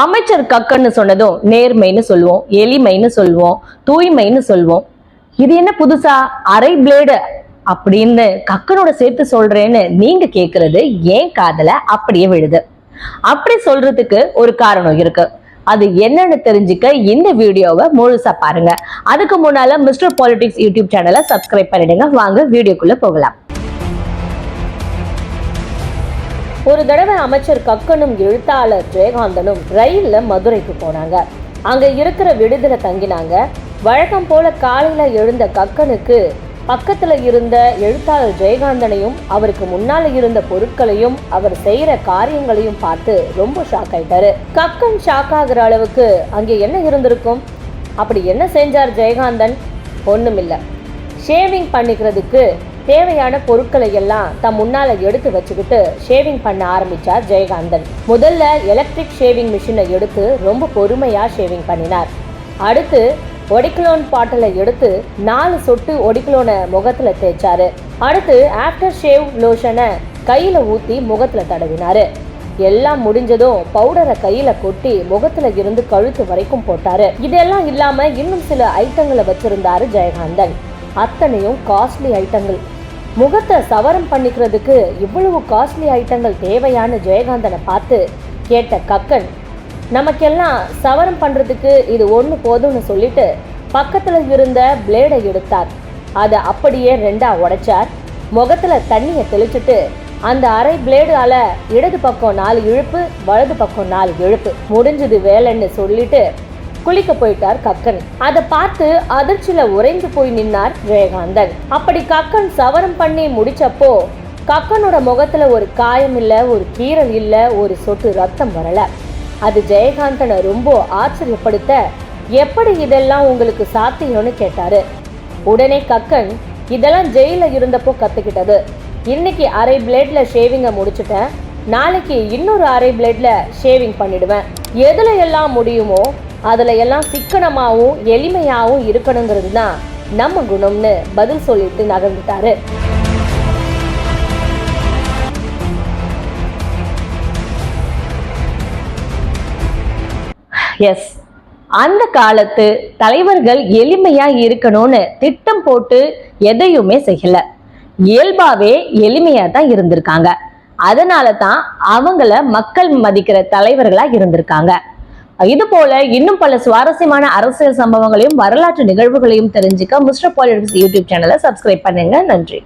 அமைச்சர் கக்கன்னு சொன்னதும் நேர்மைன்னு சொல்லுவோம் எளிமைன்னு சொல்லுவோம் தூய்மைன்னு சொல்லுவோம். இது என்ன புதுசா? அரை பிளேடு அப்படின்னு கக்கனோட சேர்த்து சொல்றேன்னு நீங்க கேக்குறது ஏன் காதல அப்படியே விழுது. அப்படி சொல்றதுக்கு ஒரு காரணம் இருக்கு. அது என்னன்னு தெரிஞ்சுக்க இந்த வீடியோவை முழுசா பாருங்க. அதுக்கு முன்னால மிஸ்டர் பாலிடிக்ஸ் யூடியூப் சேனலை சப்ஸ்கிரைப் பண்ணிடுங்க. வாங்க வீடியோக்குள்ள போகலாம். ஒரு தடவை அமைச்சர் கக்கனும் எழுத்தாளர் ஜெயகாந்தனும் ரயிலில் மதுரைக்கு போனாங்க. அங்கே இருக்கிற விடுதலை தங்கினாங்க. வழக்கம் போல காலையில் எழுந்த கக்கனுக்கு பக்கத்தில் இருந்த எழுத்தாளர் ஜெயகாந்தனையும் அவருக்கு முன்னால் இருந்த பொருட்களையும் அவர் செய்கிற காரியங்களையும் பார்த்து ரொம்ப ஷாக் ஆயிட்டாரு. கக்கன் ஷாக் ஆகுற அளவுக்கு அங்கே என்ன இருந்திருக்கும்? அப்படி என்ன செஞ்சார் ஜெயகாந்தன்? ஒன்றுமில்லை ஷேவிங் பண்ணிக்கிறதுக்கு தேவையான பொருட்களை எல்லாம் தம் முன்னால் எடுத்து வச்சுக்கிட்டு ஷேவிங் பண்ண ஆரம்பிச்சார் ஜெயகாந்தன். முதல்ல எலக்ட்ரிக் ஷேவிங் மிஷினை எடுத்து ரொம்ப பொறுமையாக ஷேவிங் பண்ணினார். அடுத்து ஒடிக்லோன் பாட்டிலை எடுத்து நாலு சொட்டு ஒடிக்லோனை முகத்தில் தேய்ச்சாரு. அடுத்து ஆஃப்டர் ஷேவ் லோஷனை கையில் ஊற்றி முகத்தில் தடவினார். எல்லாம் முடிஞ்சதும் பவுடரை கையில கொட்டி முகத்துல இருந்து கழுத்து வரைக்கும் போட்டாரு. இதெல்லாம் இல்லாம இன்னும் சில ஐட்டங்களை வச்சிருந்தாரு ஜெயகாந்தன். அத்தனையும் காஸ்ட்லி ஐட்டங்கள் முகத்தை சவரம் பண்ணிக்கிறதுக்கு இவ்வளவு காஸ்ட்லி ஐட்டங்கள் தேவையான ஜெயகாந்தனை பார்த்து கேட்ட கக்கன் நமக்கெல்லாம் சவரம் பண்ணுறதுக்கு இது ஒன்று போதும்னு சொல்லிட்டு பக்கத்தில் இருந்த பிளேடை எடுத்தார். அதை அப்படியே ரெண்டாக உடைச்சார். முகத்தில் தண்ணியை தெளிச்சிட்டு அந்த அரை பிளேடால இடது பக்கம் நாலு இழுப்பு வலது பக்கம் நாலு இழுப்பு. முடிஞ்சது வேலைன்னு சொல்லிட்டு குளிக்க போயிட்டார் கக்கன். அதை பார்த்து அதிர்ச்சியில உறைந்து போய் நின்னார் ஜெயகாந்தன் அப்படி கக்கன் சவரம் பண்ணி முடிச்சப்போ கக்கனோட முகத்துல ஒரு காயம் இல்ல ஒரு கீறல் இல்ல ஒரு சொட்டு ரத்தம் வரல. அது ஜெயகாந்தனை ரொம்ப ஆச்சரியப்படுத்த எப்படி இதெல்லாம் உங்களுக்கு சாத்தியம்னு கேட்டாரு. உடனே கக்கன் இதெல்லாம் ஜெயில இருந்தப்போ கத்துக்கிட்டது. இன்னைக்கு அரை பிளேட்ல ஷேவிங்கை முடிச்சுட்டேன். நாளைக்கு இன்னொரு அரை பிளேட்ல ஷேவிங் பண்ணிடுவேன். எதுல எல்லாம் முடியுமோ அதுல எல்லாம் சிக்கனமாகவும் எளிமையாகவும் இருக்கணுங்கிறது தான் நம்ம குணம்னு பதில் சொல்லிட்டு நகர்ந்துட்டாரு. எஸ் அந்த காலத்து தலைவர்கள் எளிமையா இருக்கணும்னு திட்டம் போட்டு எதையுமே செய்யல. இயல்பாவே எளிமையா தான் இருந்திருக்காங்க. அதனால தான் அவங்கள மக்கள் மதிக்கிற தலைவர்களா இருந்திருக்காங்க. இது போல இன்னும் பல சுவாரஸ்யமான அரசியல் சம்பவங்களையும் வரலாற்று நிகழ்வுகளையும் தெரிஞ்சுக்க மிஸ்டர் பாலிடிக்ஸ் யூடியூப் சேனலை சப்ஸ்கிரைப் பண்ணுங்க. நன்றி.